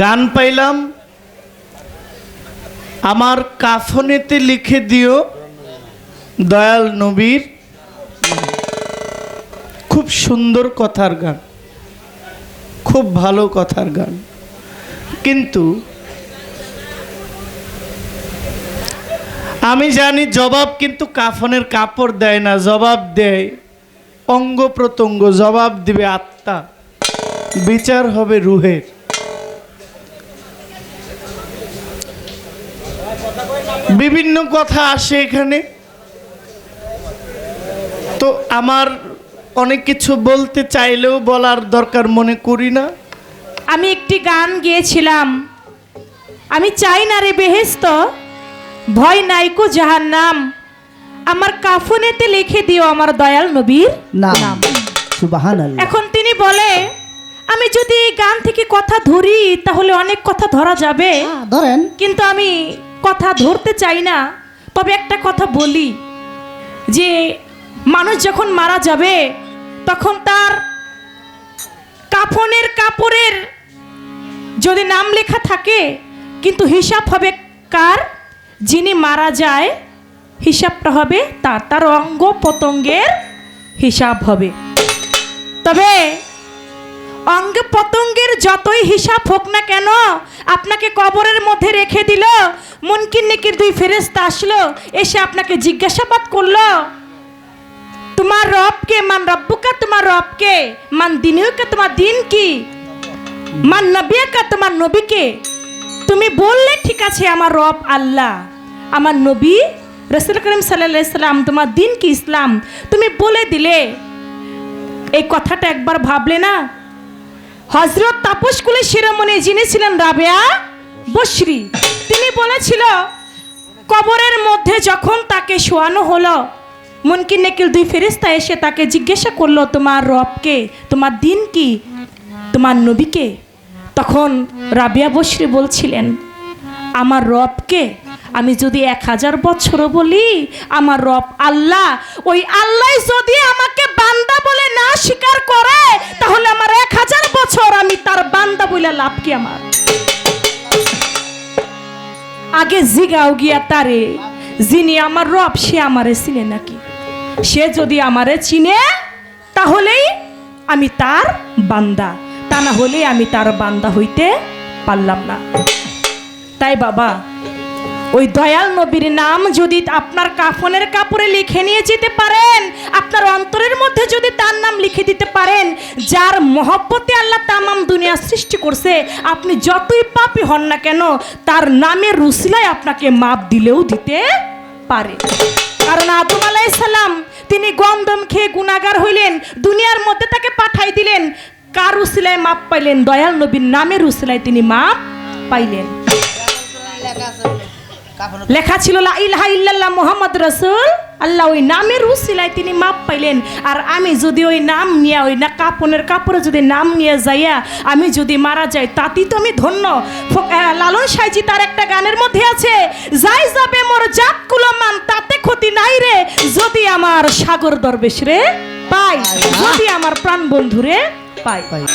গান পাইলাম। আমার কাফনেতে লিখে দিও, দয়াল নবীর। খুব সুন্দর কথার গান। খুব ভালো কথার গান। কিন্তু আমি জানি জবাব কিন্তু কাফনের কাপড় দেয় না, জবাব দেয় অঙ্গ প্রত্যঙ্গ, জবাব দিবে আত্মা। বিচার হবে রুহের। বিভিন্ন কথা আসে এখানে। তো আমার অনেক কিছু বলতে চাইলেও বলার দরকার মনে করি না। আমি একটি গান গেয়েছিলাম। আমি চাই না রে বেহেস্ত ভয় নাইকো যাহার নাম আমার কাফনেতে লিখে দিও আমার দয়াল নবীর নাম। এখন তিনি বলে আমি যদি গান থেকে কথা ধরি তাহলে অনেক কথা ধরা যাবে। ধরেন। কিন্তু আমি কথা ধরতে চাই না। তবে একটা কথা বলি যে মানুষ যখন মারা যাবে তখন তার কাফনের কাপড়ের যদি নাম লেখা থাকে কিন্তু হিসাব হবে কার? যিনি মারা যায় হিসাবটা হবে তার। তার অঙ্গ পতঙ্গের হিসাব হবে। তবে অঙ্গ পতঙ্গের যতই হিসাব হোক না কেন, আপনাকে কবরের মধ্যে রেখে দিল। মুনকির নিকির দুই ফেরেস্তা আসলো, এসে আপনাকে জিজ্ঞাসাবাদ করল, তোমার রবকে মান রব্বুকা তোমার রবকে মান দিনুকা তোমার দিন কি? মান নবিয়াকা তোমার নবীকে তুমি বললে, ঠিক আছে, আমার রব আল্লাহ। আমার নবী রসুল করিম সাল্লাম, তোমার দিন কি? ইসলাম। তুমি বলে দিলে। এই কথাটা একবার ভাবলে না হজরত তাপসকুলের শিরোমণি যিনি ছিলেন রাবেয়া বসরি তিনি বলেছিল, কবরের মধ্যে যখন তাকে শোয়ানো হলো মুনকির নেকিল দুই ফেরিস্তা এসে তাকে জিজ্ঞাসা করল, তোমার রবকে, তোমার দিন কি? তোমার নবীকে? তখন রাবিয়া বসরি বলছিলেন, আমার রবকে আমি যদি এক হাজার বছরও বলি, আমার রব আল্লাহ, ওই আল্লাহ যদি আমাকে বান্দা বলে না স্বীকার করে, তাহলে আমার এক হাজার বছর আমি তার বান্দা বলে লাভ কি আমার? আগে জিগাও গিয়া তারে, যিনি আমার রব, সে আমারে চিনে নাকি? সে যদি আমারে চিনে, তাহলেই আমি তার বান্দা। তা না হলে আমি তার বান্দা হইতে পারলাম না। তাই বাবা ওই দয়াল নবীর নাম যদি আপনার কাফনের কাপড়ে লিখে নিয়ে যেতে পারেন, আপনার অন্তরের মধ্যে যদি তার নাম লিখে দিতে পারেন, যার মহব্বতে আল্লাহ তামাম দুনিয়া সৃষ্টি করছে, আপনি যতই পাপি হন না কেন, তার নামের রুসিলায় আপনাকে মাপ দিলেও দিতে পারে। কারণ আদম আলাইসাল্লাম তিনি গন্ধম খেয়ে গুণাগার হইলেন, দুনিয়ার মধ্যে তাকে পাঠাই দিলেন। কার উসিলায় মাপ পাইলেন? দয়াল নবীর নামের উসিলায় তিনি মাপ পাইলেন। লেখা ছিল, লা ইলাহা ইল্লাল্লাহ মুহাম্মদ রাসূল। আল্লাহ ওই নামের উসিলায় তিনি মাপ পাইলেন। আর আমি যদি ওই নাম নিয়ে, ওই না কাপনের কাপড়ে যদি নাম নিয়ে যাইয়া, আমি যদি মারা যাই, তাতেই তো আমি ধন্য। লালন সাইজি তার একটা গানের মধ্যে আছে, যাই যাবে মোর জাত মান, তাতে ক্ষতি নাই রে। যদি আমার সাগর দরবেশ রে, পাই। যদি আমার প্রাণ বন্ধু রে, পাই। আমি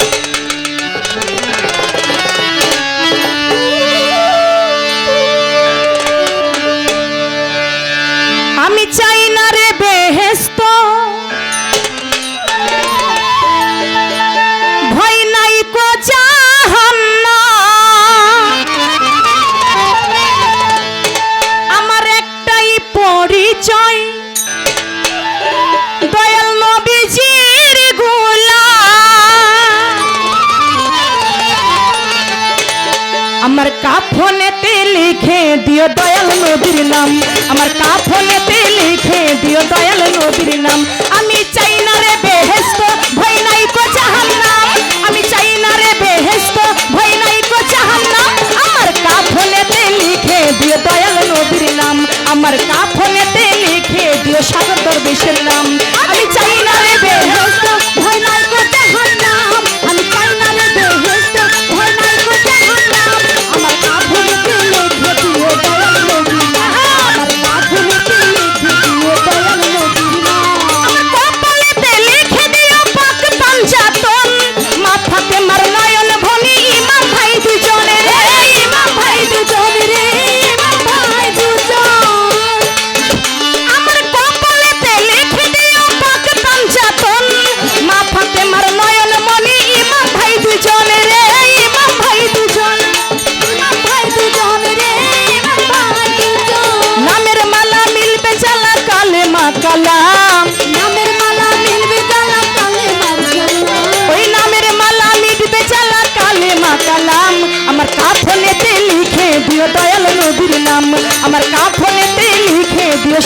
কাফনেতে লিখে দিও দয়াল নবীর নাম। আমার কাফনেতে লিখে দিও দয়াল নবীর নাম। আমি চাই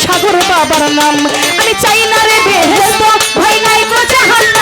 সাগর বাবার নাম। আমি চাই না রে বেহেস্ত ভয় নাই গো জাহান্নাম।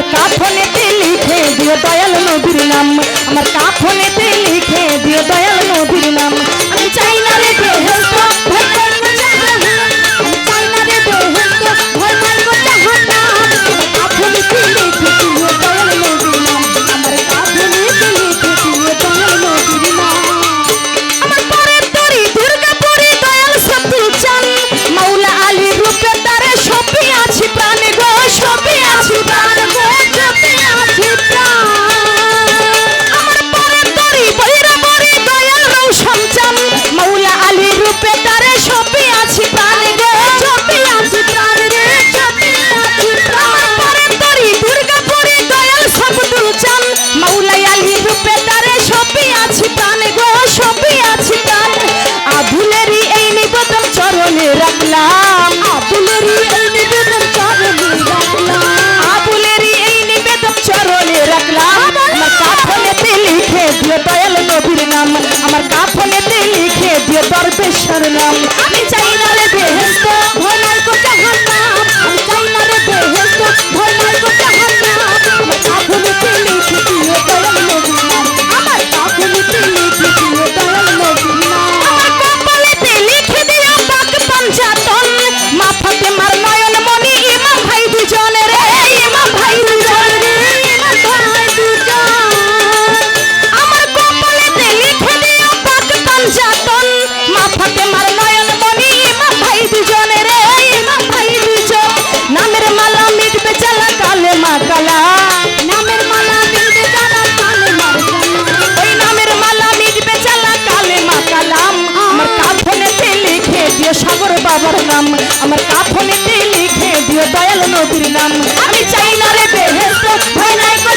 আমার কাফনেতে লিখে দিও দয়াল নবীর নাম। আমার কাফনেতে লিখে দিও দয়াল নবীর নাম। আমি চাই না রে কাফনেতে লিখে দিও নাম। আমার কাফনেতে লিখে দিও দয়াল নবীর নাম। আমি চাই না রে বেহেস্ত ভয় নাই গো